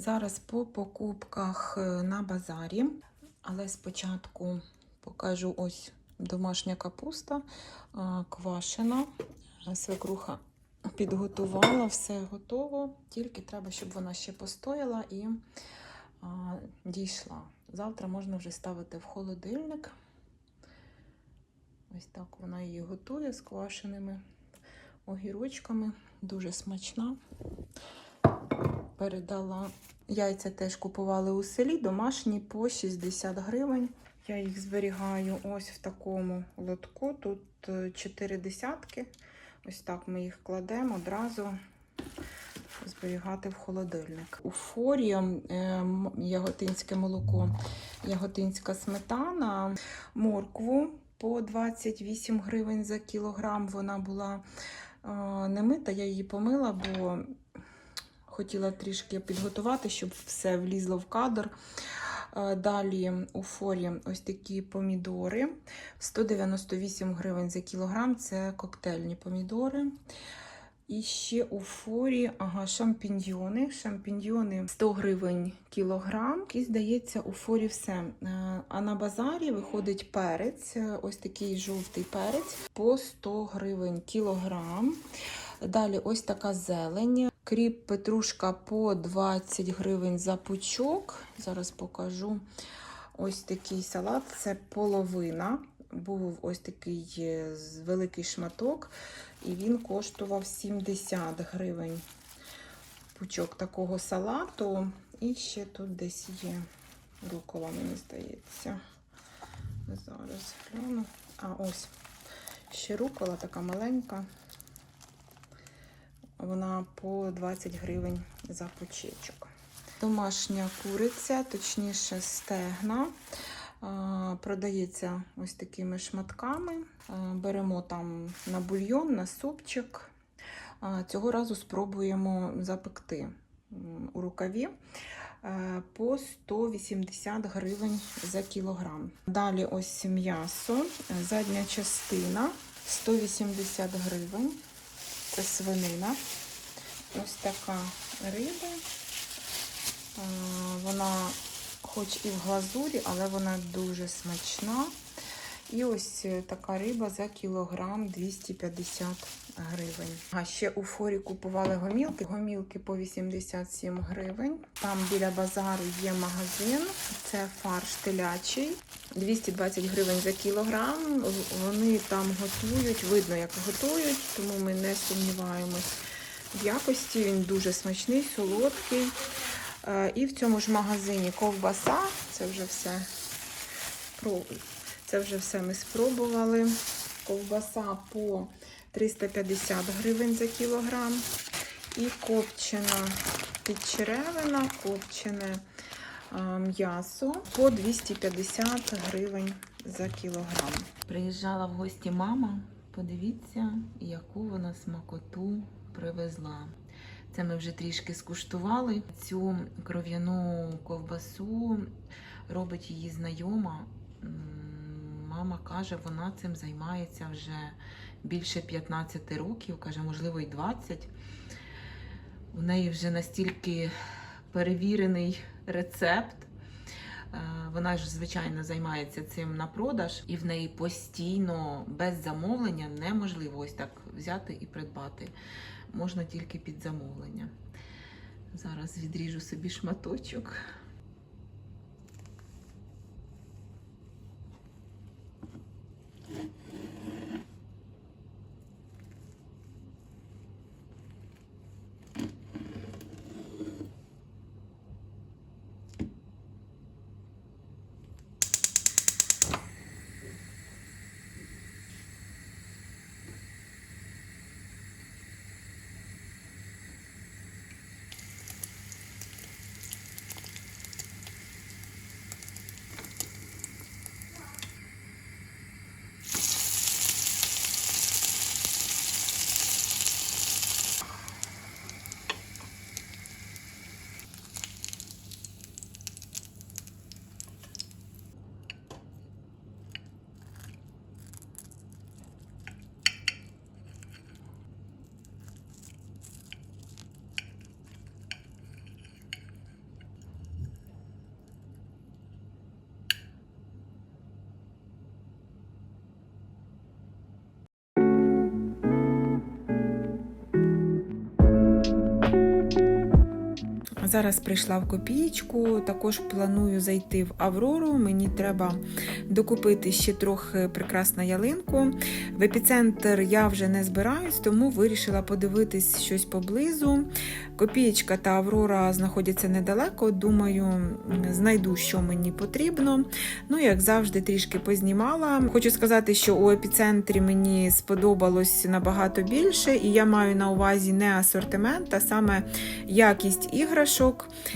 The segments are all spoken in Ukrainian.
Зараз по покупках е, на базарі, але спочатку покажу ось домашня капуста квашена. Свекруха підготувала, все готово. Тільки треба, щоб вона ще постояла і дійшла. Завтра можна вже ставити в холодильник. Ось так вона її готує з квашеними огірочками. Дуже смачна. Передала яйця теж купували у селі, домашні по 60 гривень. Я їх зберігаю ось в такому лотку. Тут 4 десятки. Ось так ми їх кладемо одразу зберігати в холодильник. У форі е, яготинське молоко, яготинська сметана, моркву по 28 гривень за кілограм. Вона була е, не я її помила, бо хотіла трішки підготувати, щоб все влізло в кадр. Е, Далі у форі ось такі помідори. 198 гривень за кілограм це коктейльні помідори. І ще у форі ага, шампіньйони. Шампіньйони 100 гривень кілограм. І здається, у форі все. Е, А на базарі виходить перець, е, ось такий жовтий перець по 100 гривень кілограм. Далі ось така зелень. Кріп петрушка по 20 гривень за пучок. Зараз покажу ось такий салат. Це половина. Був ось такий е, великий шматок, і він коштував 70 гривень. Пучок такого салату. І ще тут десь є рукола, мені здається. Зараз гляну. А ось ще рукола така маленька. Вона по 20 гривень за пучечок. Домашня куриця, точніше стегна. Продається ось такими шматками. Беремо там на бульйон, на супчик. Цього разу спробуємо запекти у рукаві по 180 гривень за кілограм. Далі ось м'ясо, задня частина 180 гривень. Це свинина. Ось така риба. Вона хоч і в глазурі, але вона дуже смачна. І ось е, така риба за кілограм 250 гривень. А ще у форі купували гомілки. Гомілки по 87 гривень. Там біля базару є магазин. Це фарш телячий. 220 гривень за кілограм. Вони там готують, видно, як готують, тому ми не сумніваємось в якості. Він дуже смачний, солодкий. Е, І в цьому ж магазині ковбаса. Це вже все це вже все ми спробували. Ковбаса по 350 гривень за кілограм. І копчена підчеревина, копчене м'ясо по 250 гривень за кілограм. Приїжджала в гості мама. Подивіться, яку вона смакоту привезла. Це ми вже трішки скуштували. Цю кров'яну ковбасу робить її знайома. Мама каже, вона цим займається вже більше 15 років, каже, можливо, і 20. У неї вже настільки перевірений рецепт. Е, Вона ж, звичайно, займається цим на продаж, і в неї постійно без замовлення неможливо ось так взяти і придбати. Можна тільки під замовлення. Зараз відріжу собі шматочок. Зараз прийшла в копієчку, також планую зайти в Аврору. Мені треба докупити ще трохи прикрас на ялинку. В епіцентр я вже не збираюсь, тому вирішила подивитись щось поблизу. Копієчка та Аврора знаходяться недалеко. Думаю, знайду, що мені потрібно. Ну, як завжди, трішки познімала. Хочу сказати, що у епіцентрі мені сподобалось набагато більше, і я маю на увазі не асортимент, а саме якість іграшок.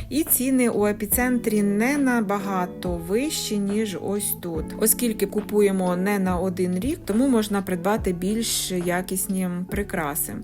І ціни у епіцентрі не набагато вищі, ніж ось тут. Оскільки купуємо не на один рік, тому можна придбати більш якісні прикраси.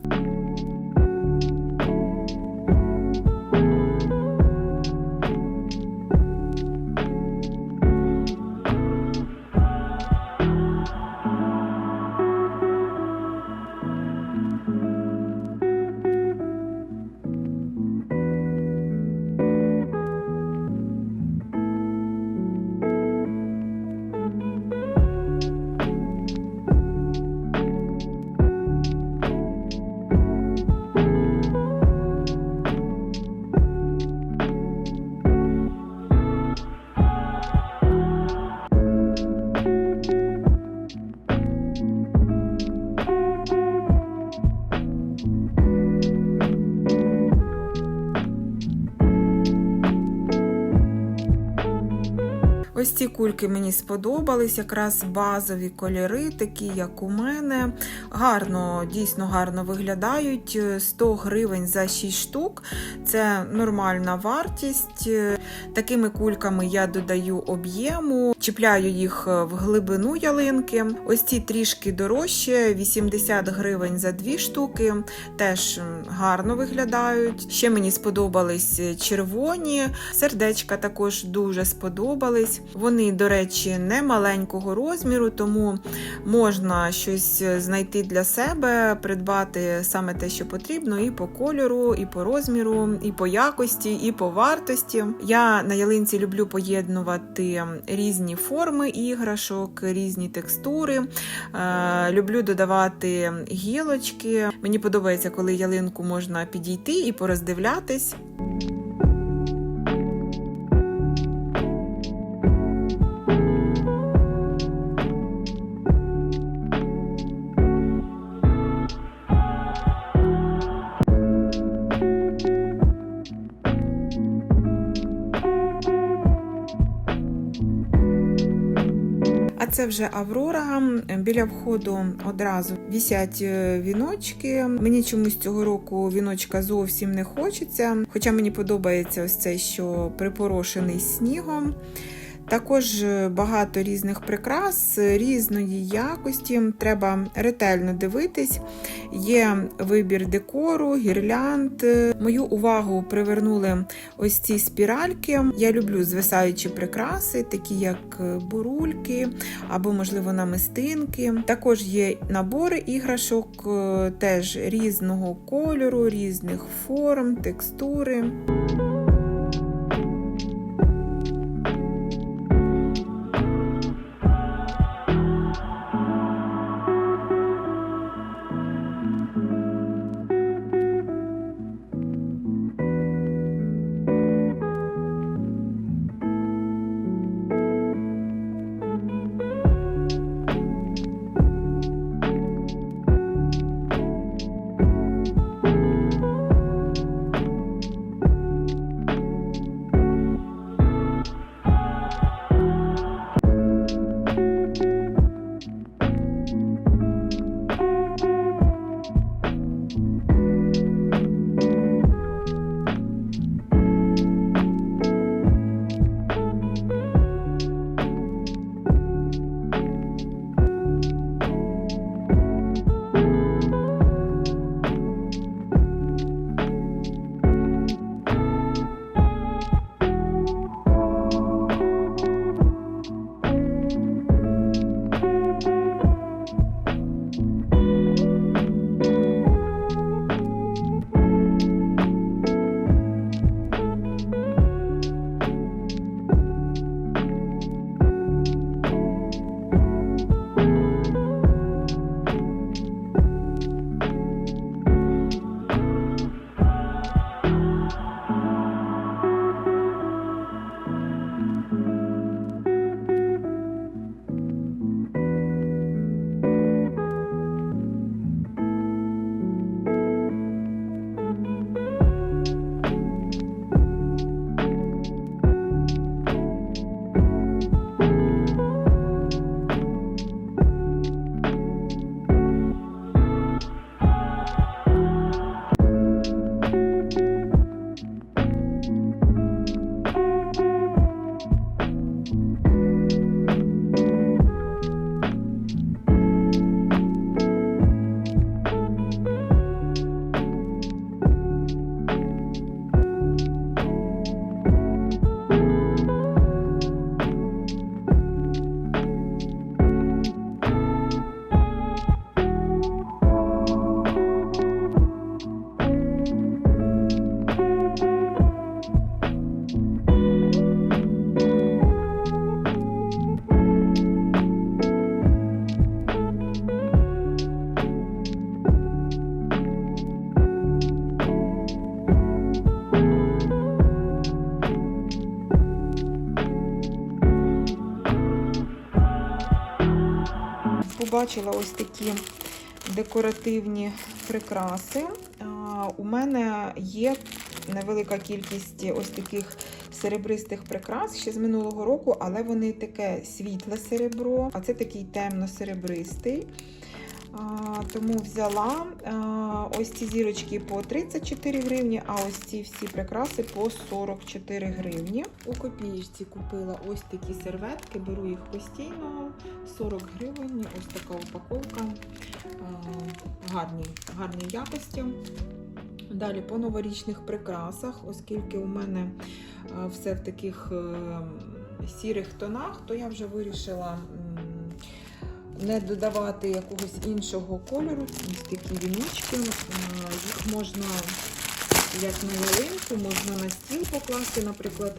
Ось ці кульки мені сподобались, якраз базові кольори, такі як у мене. Гарно, дійсно гарно виглядають. 100 гривень за 6 штук. Це нормальна вартість. Такими кульками я додаю об'єму, чіпляю їх в глибину ялинки. Ось ці трішки дорожче, 80 гривень за 2 штуки. Теж гарно виглядають. Ще мені сподобались червоні, сердечка також дуже сподобались. Вони, до речі, не маленького розміру, тому можна щось знайти для себе, придбати саме те, що потрібно, і по кольору, і по розміру, і по якості, і по вартості. Я на ялинці люблю поєднувати різні форми іграшок, різні текстури. Е, люблю додавати гілочки. Мені подобається, коли ялинку можна підійти і пороздивлятись. Це вже Аврора. Біля входу одразу вісять е, віночки. Мені чомусь цього року віночка зовсім не хочеться. Хоча мені подобається ось цей, що припорошений снігом. Також багато різних прикрас, різної якості. Треба ретельно дивитись. Є вибір декору, гірлянд. Мою увагу привернули ось ці спіральки. Я люблю звисаючі прикраси, такі як бурульки або, можливо, намистинки. Також є набори іграшок, теж різного кольору, різних форм, текстури. Побачила ось такі декоративні прикраси. У мене є невелика кількість ось таких серебристих прикрас ще з минулого року, але вони таке світле серебро, а це такий темно-серебристий. Тому взяла ось ці зірочки по 34 гривні, а ось ці всі прикраси по 44 гривні. У копієчці купила ось такі серветки, беру їх постійно, 40 гривень, ось така упаковка, гарні, гарні якості. Далі по новорічних прикрасах, оскільки у мене все в таких е, сірих тонах, то я вже вирішила не додавати якогось іншого кольору. Ось такі віночки. Їх можна як на ялинку, можна на стіл покласти, наприклад,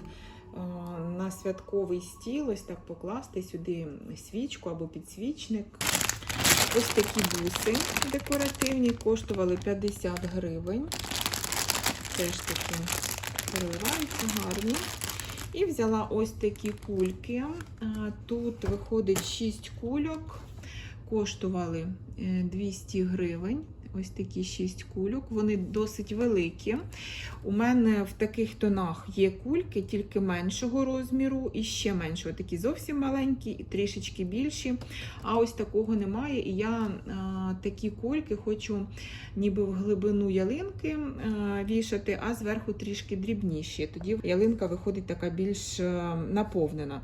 на святковий стіл, ось так покласти сюди свічку або підсвічник. Ось такі буси декоративні, коштували 50 гривень. Теж такі переливаються, гарні. І взяла ось такі кульки. Тут виходить 6 кульок, коштували е, 200 гривень. Ось такі 6 кульок, вони досить великі. У мене в таких тонах є кульки, тільки меншого розміру і ще меншого. Такі зовсім маленькі і трішечки більші. А ось такого немає. І я а, такі кульки хочу ніби в глибину ялинки а, вішати, а зверху трішки дрібніші. Тоді ялинка виходить така більш наповнена.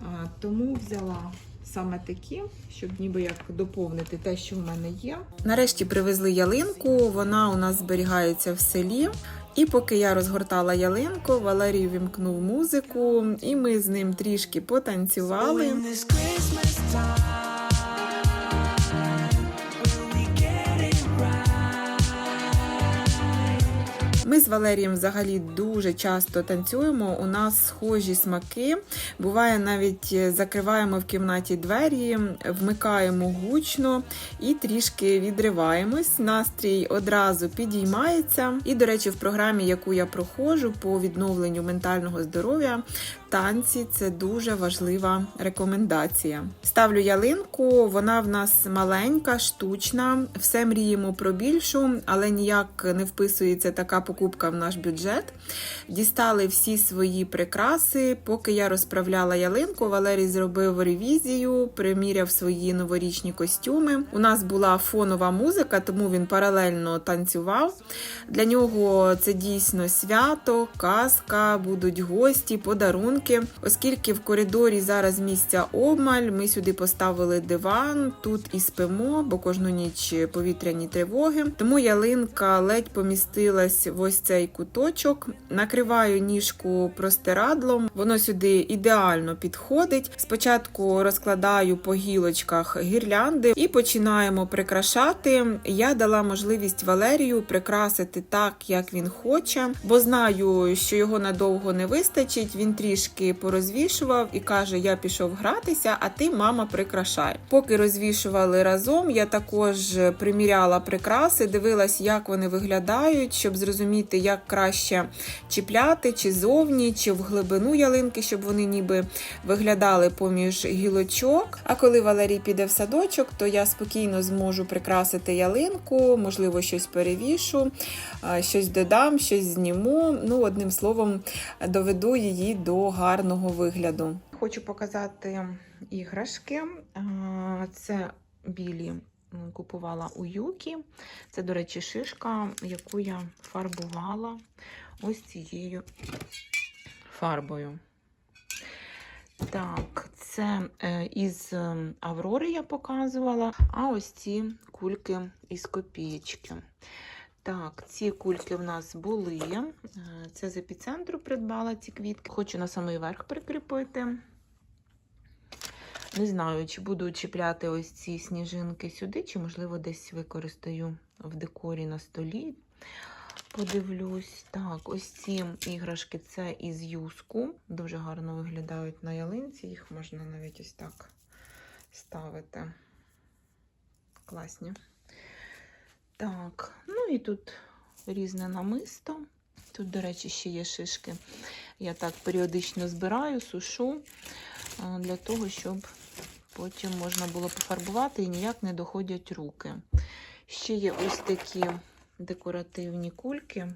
А, тому взяла. Саме такі, щоб ніби як доповнити те, що в мене є. Нарешті привезли ялинку, вона у нас зберігається в селі. І поки я розгортала ялинку, Валерій вімкнув музику, і ми з ним трішки потанцювали. Ми з Валерієм взагалі дуже часто танцюємо. У нас схожі смаки. Буває, навіть закриваємо в кімнаті двері, вмикаємо гучно і трішки відриваємось. Настрій одразу підіймається. І, до речі, в програмі, яку я проходжу по відновленню ментального здоров'я, танці це дуже важлива рекомендація. Ставлю ялинку, вона в нас маленька, штучна. Все мріємо про більшу, але ніяк не вписується така покупка в наш бюджет. Дістали всі свої прикраси. Поки я розправляла ялинку, Валерій зробив ревізію, приміряв свої новорічні костюми. У нас була фонова музика, тому він паралельно танцював. Для нього це дійсно свято, казка, будуть гості, подарунки. Оскільки в коридорі зараз місця обмаль, ми сюди поставили диван, тут і спимо, бо кожну ніч повітряні тривоги. Тому ялинка ледь помістилась в ось цей куточок. Накриваю ніжку простирадлом, воно сюди ідеально підходить. Спочатку розкладаю по гілочках гірлянди і починаємо прикрашати. Я дала можливість Валерію прикрасити так, як він хоче, бо знаю, що його надовго не вистачить. Він трішки порозвішував і каже: Я пішов гратися, а ти, мама, прикрашай. Поки розвішували разом, я також приміряла прикраси, дивилась, як вони виглядають, щоб зрозуміти, як краще чіпляти, чи зовні, чи в глибину ялинки, щоб вони ніби виглядали поміж гілочок. А коли Валерій піде в садочок, то я спокійно зможу прикрасити ялинку, можливо, щось перевішу, щось додам, щось зніму. Ну, одним словом, доведу її до гарного вигляду. Хочу показати іграшки. Це білі купувала у Юкі. Це, до речі, шишка, яку я фарбувала ось цією фарбою. Так, це е, із е, Аврори я показувала, а ось ці кульки із копієчки. Так, ці кульки в нас були. Е, Це з епіцентру придбала ці квітки. Хочу на самий верх прикріпити. Не знаю, чи буду чіпляти ось ці сніжинки сюди, чи, можливо, десь використаю в декорі на столі. Подивлюсь. Так, ось ці іграшки це із юску. Дуже гарно виглядають на ялинці. Їх можна навіть ось так ставити. Класні. Так, ну і тут різне намисто. Тут, до речі, ще є шишки. Я так періодично збираю, сушу для того, щоб Потім можна було пофарбувати і ніяк не доходять руки. Ще є ось такі декоративні кульки.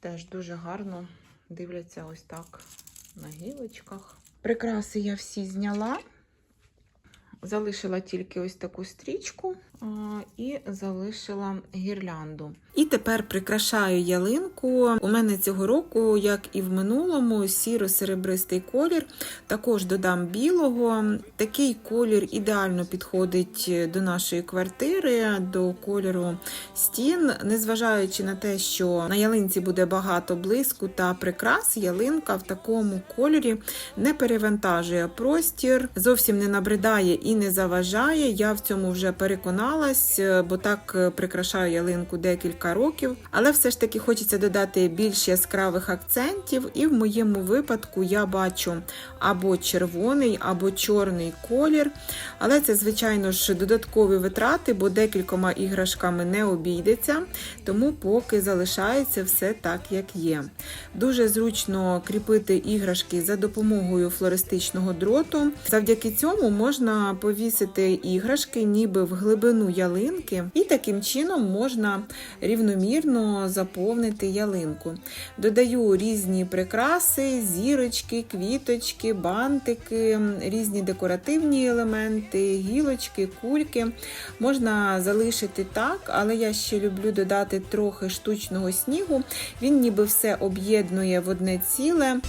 Теж дуже гарно дивляться ось так на гілочках. Прикраси я всі зняла. Залишила тільки ось таку стрічку і залишила гірлянду. І тепер прикрашаю ялинку. У мене цього року, як і в минулому, сіро-серебристий колір. Також додам білого. Такий колір ідеально підходить до нашої квартири, до кольору стін. Незважаючи на те, що на ялинці буде багато блиску та прикрас, ялинка в такому кольорі не перевантажує простір, зовсім не набридає і не заважає. Я в цьому вже переконалась, бо так е, прикрашаю ялинку декілька років. Але все ж таки хочеться додати більш яскравих акцентів, і в моєму випадку я бачу або червоний, або чорний колір. Але це, звичайно ж, додаткові витрати, бо декількома іграшками не обійдеться, тому поки залишається все так, як є. Дуже зручно кріпити іграшки за допомогою флористичного дроту. Завдяки цьому можна повісити іграшки ніби в глибину ялинки, і таким чином можна рівномірно заповнити ялинку. Додаю різні прикраси, зірочки, квіточки, бантики, різні декоративні елементи, гілочки, кульки. Можна залишити так, але я ще люблю додати трохи штучного снігу. Він ніби все об'єднує в одне ціле.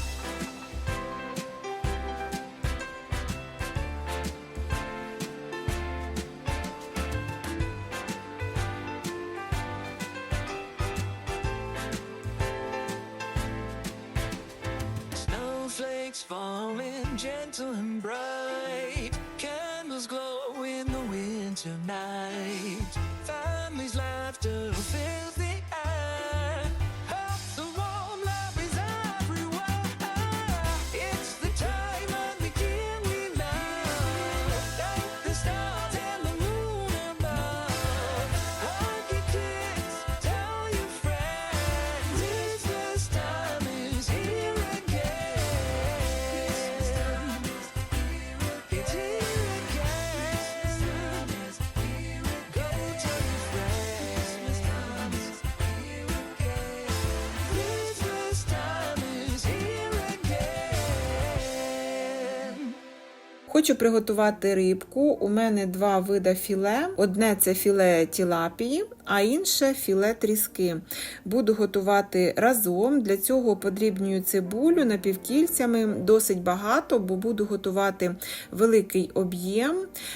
Хочу приготувати рибку. У мене два вида філе. Одне це філе тілапії, а інше філе тріски. Буду готувати разом. Для цього подрібнюю цибулю напівкільцями, досить багато, бо буду готувати великий об'єм.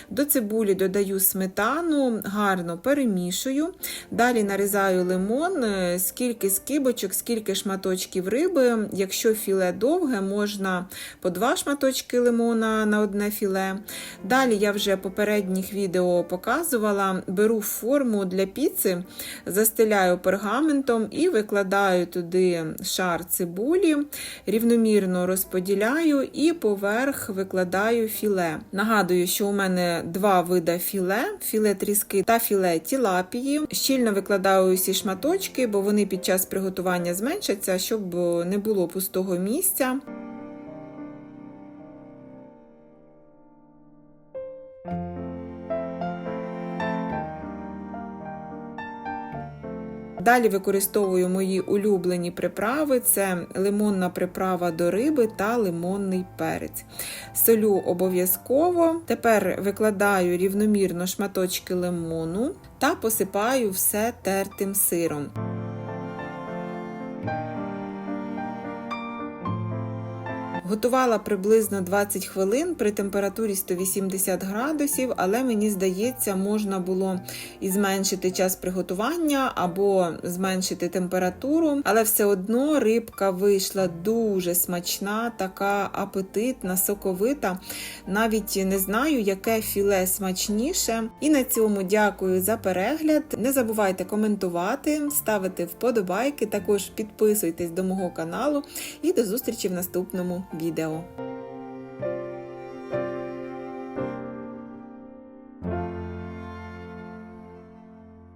До цибулі додаю сметану, гарно перемішую. Далі нарізаю лимон, е, скільки скибочок, скільки шматочків риби. Якщо філе довге, можна по два шматочки лимона на одне філе. Далі я вже попередніх відео показувала, беру форму для піци, застеляю пергаментом і викладаю туди шар цибулі, рівномірно розподіляю і поверх викладаю філе. Нагадую, що у мене два вида філе: філе тріски та філе тілапії. Щільно викладаю усі шматочки, бо вони під час приготування зменшаться, щоб не було пустого місця. Далі використовую мої улюблені приправи: це лимонна приправа до риби та лимонний перець. Солю обов'язково. Тепер викладаю рівномірно шматочки лимону та посипаю все тертим сиром. Готувала приблизно 20 хвилин при температурі 180 градусів, але мені здається, можна було і зменшити час приготування або зменшити температуру. Але все одно рибка вийшла дуже смачна, така апетитна, соковита. Навіть не знаю, яке філе смачніше. І на цьому дякую за перегляд. Не забувайте коментувати, ставити вподобайки, також підписуйтесь до мого каналу і до зустрічі в наступному відео.